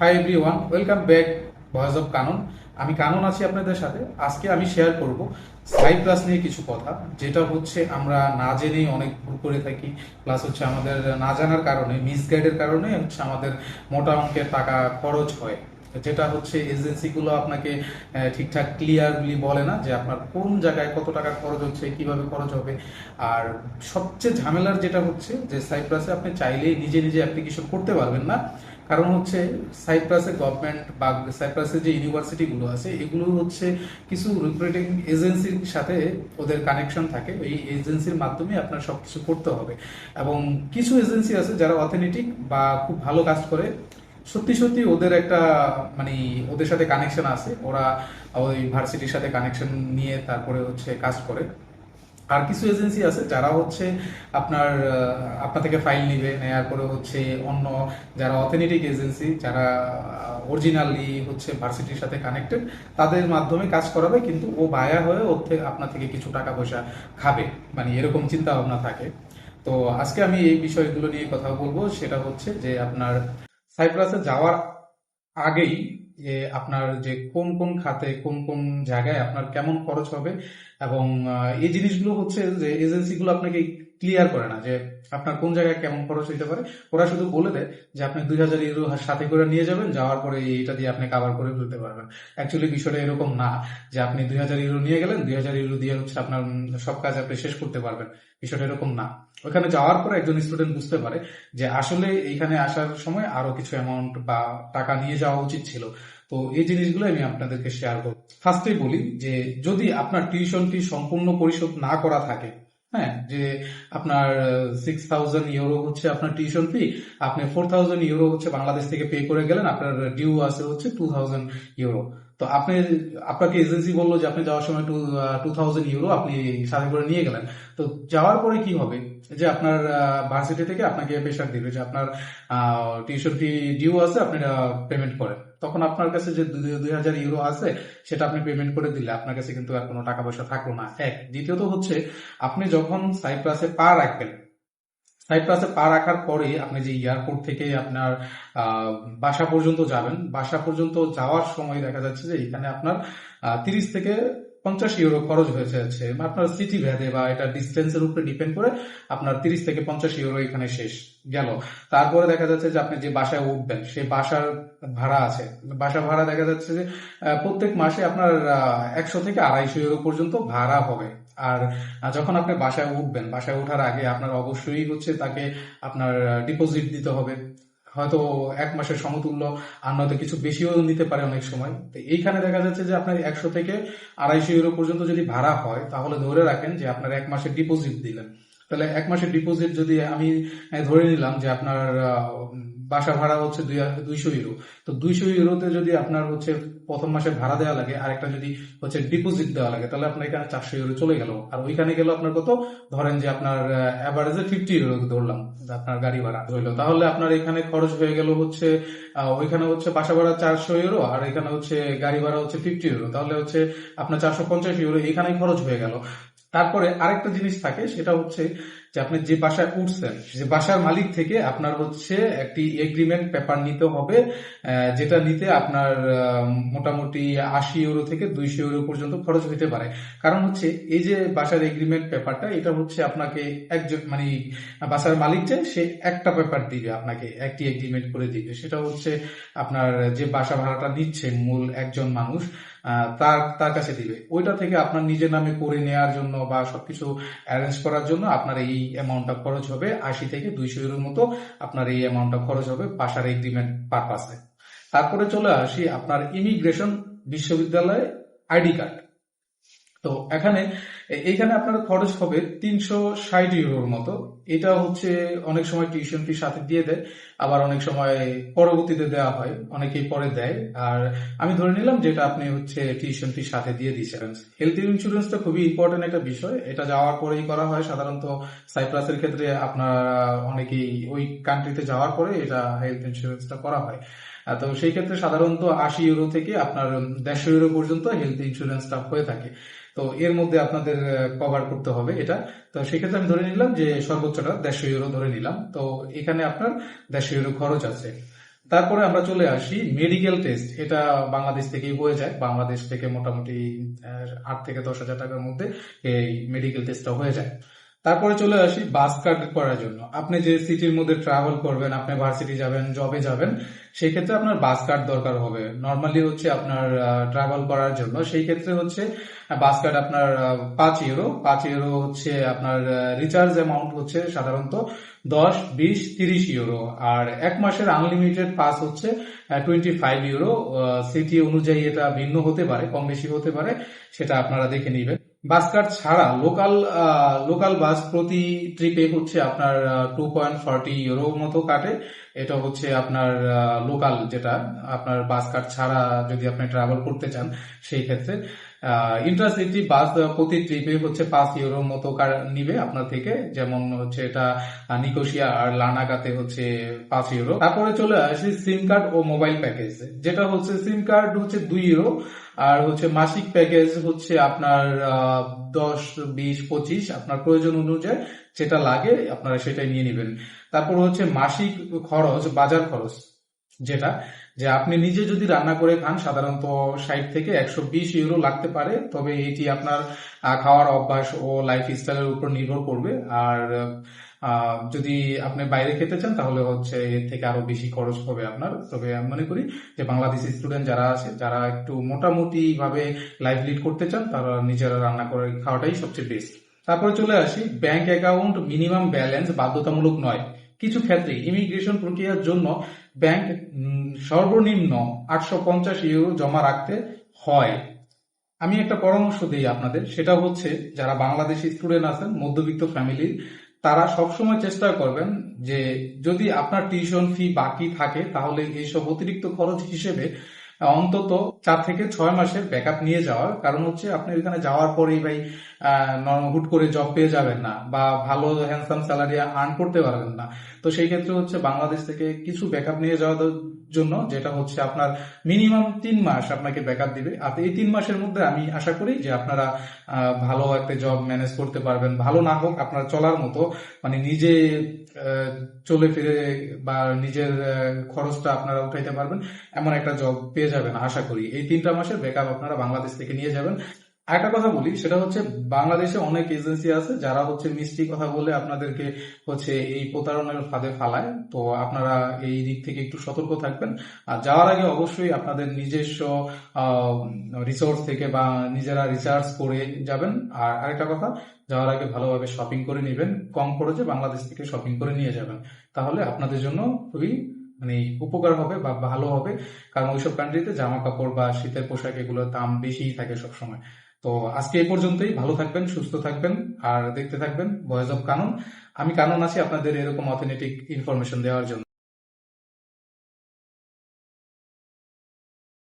Hi everyone welcome back voice of Kanan আমি কানন আছি আপনাদের সাথে। আজকে আমি শেয়ার করব সাইপ্রাস নিয়ে কিছু কথা, যেটা হচ্ছে আমরা না জেনেই অনেক ভুল করে থাকি প্লাস হচ্ছে আমাদের না জানার কারণে মিসগাইডের কারণে হচ্ছে আমাদের মোটা অঙ্কের টাকা খরচ হয়। যেটা হচ্ছে এজেন্সিগুলো আপনাকে ঠিকঠাক ক্লিয়ারলি বলে না যে আপনার কোন জায়গায় কত টাকা খরচ হচ্ছে, কীভাবে খরচ হবে। আর সবচেয়ে ঝামেলার যেটা হচ্ছে যে সাইপ্রাসে আপনি চাইলেই নিজে নিজে অ্যাপ্লিকেশন করতে পারবেন না। কারণ হচ্ছে সাইপ্রাসের গভর্নমেন্ট বা সাইপ্রাসের যে ইউনিভার্সিটিগুলো আছে এগুলো হচ্ছে কিছু রিক্রুটিং এজেন্সির সাথে ওদের কানেকশন থাকে। এই এজেন্সির মাধ্যমে আপনার সব কিছু করতে হবে। এবং কিছু এজেন্সি আছে যারা অথেন্টিক বা খুব ভালো কাজ করে। সত্যি সত্যি ওদের একটা মানে ওদের সাথে কানেকশন আছে। ওরা ওই ভার্সিটির সাথে কানেকশন নিয়ে তারপরে হচ্ছে কাজ করে। আর কিছু এজেন্সি আছে যারা হচ্ছে আপনার আপনার থেকে ফাইল নিবে, নেয়ার পরে হচ্ছে অন্য যারা অথেন্টিক এজেন্সি যারা অরিজিনালি হচ্ছে ভার্সিটির সাথে কানেক্টেড তাদের মাধ্যমে কাজ করাবে, কিন্তু ও বায়া হয়ে ওর থেকে, আপনার থেকে কিছু টাকা পয়সা খাবে। মানে এরকম চিন্তা ভাবনা থাকে। তো আজকে আমি এই বিষয়গুলো নিয়ে কথা বলব। সেটা হচ্ছে যে আপনার সাইপ্রাসে যাওয়ার আগেই যে আপনার যে কোন কোন খাতে, কোন কোন জায়গায় আপনার কেমন খরচ হবে এবং এই জিনিসগুলো হচ্ছে যে এজেন্সিগুলো আপনাকে ক্লিয়ার করে না যে আপনার কোন জায়গায় কেমন খরচ হইতে পারে। ওরা শুধু বলে দেয় যে আপনি দুই হাজার ইউরো সাথে করে নিয়ে যাবেন, যাওয়ার পরে এটা দিয়ে আপনি কাভার করে ফেলতে পারবেন। অ্যাকচুয়ালি বিষয়টা এরকম না যে আপনি দুই হাজার ইউরো নিয়ে গেলেন, দুই হাজার ইউরো দিয়ে হচ্ছে আপনার সব কাজ আপনি শেষ করতে পারবেন। বিষয়টা এরকম না। ওখানে যাওয়ার পরে একজন স্টুডেন্ট বুঝতে পারে যে আসলে এখানে আসার সময় আরও কিছু অ্যামাউন্ট বা টাকা নিয়ে যাওয়া উচিত ছিল। তো এই জিনিসগুলো আমি আপনাদেরকে শেয়ার করব। ফার্স্টেই বলি যে যদি আপনার টিউশন ফি সম্পূর্ণ পরিশোধ না করা থাকে হ্যাঁ যে আপনার সিক্স থাউজেন্ড ইউরো হচ্ছে আপনার টিউশন ফি আপনি ফোর থাউজেন্ড ইউরো হচ্ছে বাংলাদেশ থেকে পে করে গেলেন, আপনার ডিউ আছে হচ্ছে টু থাউজেন্ড ইউরো তো আপনি, আপনাকে এজেন্সি বলল যে আপনি যাওয়ার সময় টু টু থাউজেন্ড ইউরো আপনি সাথে করে নিয়ে গেলেন। তো যাওয়ার পরে কি হবে? যে আপনার ভার্সিটি থেকে আপনাকে প্রেশার দিবে যে আপনার টিউশন ফি ডিউ আছে, আপনি পেমেন্ট করেন। তখন আপনার কাছে যে দুই- হাজার ইউরো আছে, সেটা আপনি পেমেন্ট করে দিলে আপনার কাছে কিন্তু আর কোনো টাকা পয়সা থাকল না। এক। দ্বিতীয়ত হচ্ছে, আপনি যখন সাইপ্রাসে পা রাখবেন সাইপ্রাসে পা রাখার পরে আপনি যে এয়ারপোর্ট থেকে আপনার বাসা পর্যন্ত যাবেন, বাসা পর্যন্ত যাওয়ার সময় দেখা যাচ্ছে যে এখানে আপনার তিরিশ থেকে পঞ্চাশ ইউরো খরচ হয়ে যাচ্ছে আপনার সিটি ভেদে বা এটা ডিস্টেন্সের উপরে ডিপেন্ড করে আপনার তিরিশ থেকে পঞ্চাশ ইউরো এখানে শেষ গেল। তারপরে দেখা যাচ্ছে যে আপনি যে বাসায় উঠবেন, সেই বাসার ভাড়া আছে। বাসা ভাড়া দেখা যাচ্ছে যে প্রত্যেক মাসে আপনার একশো থেকে আড়াইশো ইউরো পর্যন্ত ভাড়া হবে। আর যখন আপনি বাসায় উঠবেন, বাসায় ওঠার আগে আপনার অবশ্যই হচ্ছে তাকে আপনার ডিপোজিট দিতে হবে। হয়তো এক মাসের সমতুল্য, আর নয়তো কিছু বেশিও নিতে পারে অনেক সময়। তো এইখানে দেখা যাচ্ছে যে আপনার একশো থেকে আড়াইশো ইউরো পর্যন্ত যদি ভাড়া হয়, তাহলে ধরে রাখেন যে আপনার এক মাসের ডিপোজিট দিলেন। তাহলে এক মাসের ডিপোজিট যদি আমি ধরে নিলাম যে আপনার বাসা ভাড়া হচ্ছে দুইশো ইউরো তো দুইশো ইউরোতে যদি আপনার হচ্ছে প্রথম মাসে ভাড়া দেওয়া লাগে আর একটা যদি হচ্ছে ডিপোজিট দেওয়া লাগে, তাহলে আপনার এখানে চারশো ইউরো চলে গেল। আর ওইখানে গেল আপনার কত? ধরেন যে আপনার অ্যাভারেজে ফিফটি ইউরো ধরলাম, আপনার গাড়ি ভাড়া ধরলো তাহলে আপনার এখানে খরচ হয়ে গেল হচ্ছে ওইখানে হচ্ছে বাসা ভাড়া চারশো ইউরো আর এখানে হচ্ছে গাড়ি ভাড়া হচ্ছে ফিফটি ইউরো তাহলে হচ্ছে আপনার চারশো পঞ্চাশ ইউরো এখানেই খরচ হয়ে গেল। তারপরে আরেকটা জিনিস থাকে সেটা হচ্ছে যে আপনি যে বাসায় উঠছেন, যে বাসার মালিক থেকে আপনার হচ্ছে একটি এগ্রিমেন্ট পেপার নিতে হবে যেটা নিতে আপনার মোটামুটি আশি ইউরো থেকে দুইশো ইউরো পর্যন্ত খরচ হতে পারে। কারণ হচ্ছে এই যে বাসার এগ্রিমেন্ট পেপারটা এটা হচ্ছে আপনাকে একজন মানে বাসার মালিক যে, সে একটা পেপার দিবে আপনাকে, একটি এগ্রিমেন্ট করে দিবে। সেটা হচ্ছে আপনার যে বাসা ভাড়াটা নিচ্ছে মূল একজন মানুষ তার তার কাছে দিবে। ওইটা থেকে আপনার নিজের নামে করে নেওয়ার জন্য বা সবকিছু অ্যারেঞ্জ করার জন্য আপনার এই অ্যামাউন্টটা খরচ হবে আশি থেকে দুইশো ইউরোর মতো আপনার এই অ্যামাউন্টটা খরচ হবে পাশার এগ্রিমেন্ট পারপাসে তারপরে চলে আসি আপনার ইমিগ্রেশন বিশ্ববিদ্যালয়ে আইডি কার্ড। তো এখানে, এ- এইখানে আপনার খরচ হবে তিনশো ষাট ইউরোর মতো। এটা হচ্ছে অনেক সময় টিউশন ফি সাথে দিয়ে দেয়, আবার অনেক সময় পরবর্তীতে দেওয়া হয়, অনেকেই পরে দেয়। আর আমি ধরে নিলাম যেটা আপনি হচ্ছে টিউশন ফি সাথে দিয়ে দিয়েছেন হেলথ ইন্স্যুরেন্সটা খুবই ইম্পর্টেন্ট একটা বিষয়। এটা যাওয়ার পরেই করা হয়। সাধারণত সাইপ্রাসের ক্ষেত্রে আপনার অনেকেই ওই কান্ট্রিতে যাওয়ার পরে এটা হেলথ ইন্স্যুরেন্সটা করা হয়। তো সেই ক্ষেত্রে সাধারণত আশি ইউরো থেকে আপনার দেড়শো ইউরো পর্যন্ত হেলথ ইন্স্যুরেন্সটা হয়ে থাকে। তো এর মধ্যে আপনাদের কভার করতে হবে এটা। তো সেক্ষেত্রে আমি ধরে নিলাম যে সর্বোচ্চটা দেড়শো ইউরো ধরে নিলাম। তো এখানে আপনার দেড়শো ইউরো খরচ আছে। তারপরে আমরা চলে আসি মেডিকেল টেস্ট এটা বাংলাদেশ থেকেই হয়ে যায়। বাংলাদেশ থেকে মোটামুটি আট থেকে দশ হাজার টাকার মধ্যে এই মেডিকেল টেস্টটা হয়ে যায়। তারপরে চলে আসি বাস কার্ড করার জন্য। আপনি যে সিটির মধ্যে ট্রাভেল করবেন, আপনি ভার্সিটি যাবেন জবে যাবেন, সেই ক্ষেত্রে আপনার বাস কার্ড দরকার হবে। নর্মালি হচ্ছে আপনার ট্রাভেল করার জন্য। সেই ক্ষেত্রে হচ্ছে বাস কার্ড আপনার পাঁচ ইউরো পাঁচ ইউরো হচ্ছে আপনার রিচার্জ অ্যামাউন্ট হচ্ছে সাধারণত দশ, বিশ, তিরিশ ইউরো আর এক মাসের আনলিমিটেড পাস হচ্ছে টোয়েন্টি ফাইভ ইউরো সিটি অনুযায়ী এটা ভিন্ন হতে পারে কম বেশি হতে পারে, সেটা আপনারা দেখে নিবেন। বাস কার্ড ছাড়া লোকাল লোকাল বাস প্রতি ট্রিপে হচ্ছে আপনার টু পয়েন্ট ফর্টি ইউরো মতো কাটে। এটা হচ্ছে আপনার লোকাল যেটা, আপনার বাস কার্ড ছাড়া যদি আপনি ট্রাভেল করতে চান, সেই ক্ষেত্রে। ইন্টারসিটি বাস প্রতি ট্রিপে হচ্ছে পাঁচ ইউরোর মতো নিবে আপনার থেকে। যেমন হচ্ছে এটা নিকোশিয়া আর লার্নাগাতে হচ্ছে পাঁচ ইউরো তারপরে চলে আসি সিম কার্ড ও মোবাইল প্যাকেজ যেটা হচ্ছে সিম কার্ড হচ্ছে দুই ইউরো আর হচ্ছে মাসিক প্যাকেজ হচ্ছে আপনার দশ, বিশ, পঁচিশ। আপনার প্রয়োজন অনুযায়ী যেটা লাগে আপনারা সেটাই নিয়ে নেবেন। তারপর হচ্ছে মাসিক খরচ, বাজার খরচ। যেটা, যে আপনি নিজে যদি রান্না করে খান, সাধারণত ষাট থেকে একশো বিশ ইউরো লাগতে পারে, তবে এটি আপনার খাওয়ার অভ্যাস ও লাইফ স্টাইলের উপর নির্ভর করবে। আর যদি আপনি বাইরে খেতে চান, তাহলে হচ্ছে এর থেকে আরও বেশি খরচ হবে আপনার। তবে আমি মনে করি যে বাংলাদেশি স্টুডেন্ট যারা আছে, যারা একটু মোটামুটি ভাবে লাইফ লিড করতে চান, তারা নিজেরা রান্না করে খাওয়াটাই সবচেয়ে বেস্ট তারপরে চলে আসি ব্যাংক অ্যাকাউন্ট মিনিমাম ব্যালেন্স বাধ্যতামূলক নয়। কিছু ক্ষেত্রে ইমিগ্রেশন প্রক্রিয়ার জন্য ব্যাংক সর্বনিম্ন আটশো পঞ্চাশ ইউরো জমা রাখতে হয়। আমি একটা পরামর্শ দিই আপনাদের, সেটা হচ্ছে যারা বাংলাদেশি স্টুডেন্ট আছেন, মধ্যবিত্ত ফ্যামিলির তারা সবসময় চেষ্টা করবেন যে যদি আপনার টিউশন ফি বাকি থাকে, তাহলে এইসব অতিরিক্ত খরচ হিসেবে অন্তত চার থেকে ছয় মাসের ব্যাকআপ নিয়ে যাওয়ার। কারণ হচ্ছে আপনি ওইখানে যাওয়ার পরেই ভাই হুট করে জব পেয়ে যাবেন না বা ভালো হ্যান্ডসাম স্যালারি আর্ন করতে পারবেন না। তো সেই ক্ষেত্রে হচ্ছে বাংলাদেশ থেকে কিছু ব্যাকআপ নিয়ে যাওয়ার জন্য যেটা হচ্ছে আপনার মিনিমাম তিন মাস আপনাকে ব্যাকআপ দিবে। আর এই তিন মাসের মধ্যে আমি আশা করি যে আপনারা ভালো একটা জব ম্যানেজ করতে পারবেন। ভালো না হোক আপনার চলার মতো মানে নিজে চলে ফিরে বা নিজের খরচটা আপনারা উঠাইতে পারবেন, এমন একটা জব পেয়ে যাবেন আশা করি। এই তিনটা মাসের ব্যাকআপ আপনারা বাংলাদেশ থেকে নিয়ে যাবেন। আরেকটা কথা বলি, সেটা হচ্ছে বাংলাদেশে অনেক এজেন্সি আছে যারা হচ্ছে মিষ্টি কথা বলে আপনাদেরকে হচ্ছে এই প্রতারণার ফাঁদে ফালায়। তো আপনারা এই দিক থেকে একটু সতর্ক থাকবেন। আর যাওয়ার আগে অবশ্যই আপনাদের নিজস্ব রিসোর্স থেকে বা নিজেরা রিসার্চ করে যাবেন। আর আরেকটা কথা, যাওয়ার আগে ভালোভাবে শপিং করে নেবেন। কম খরচে বাংলাদেশ থেকে শপিং করে নিয়ে যাবেন। তাহলে আপনাদের জন্য খুবই মানে উপকার হবে বা ভালো হবে। কারণ ওইসব কান্ট্রিতে জামা কাপড় বা শীতের পোশাক এগুলোর দাম বেশিই থাকে সবসময়। তো আজকে এই পর্যন্তই। ভালো থাকবেন, সুস্থ থাকবেন, আর দেখতে থাকবেন ভয়েস অফ কানন। আমি কানন আছি আপনাদের এরকম অথেন্টিক ইনফরমেশন দেওয়ার জন্য।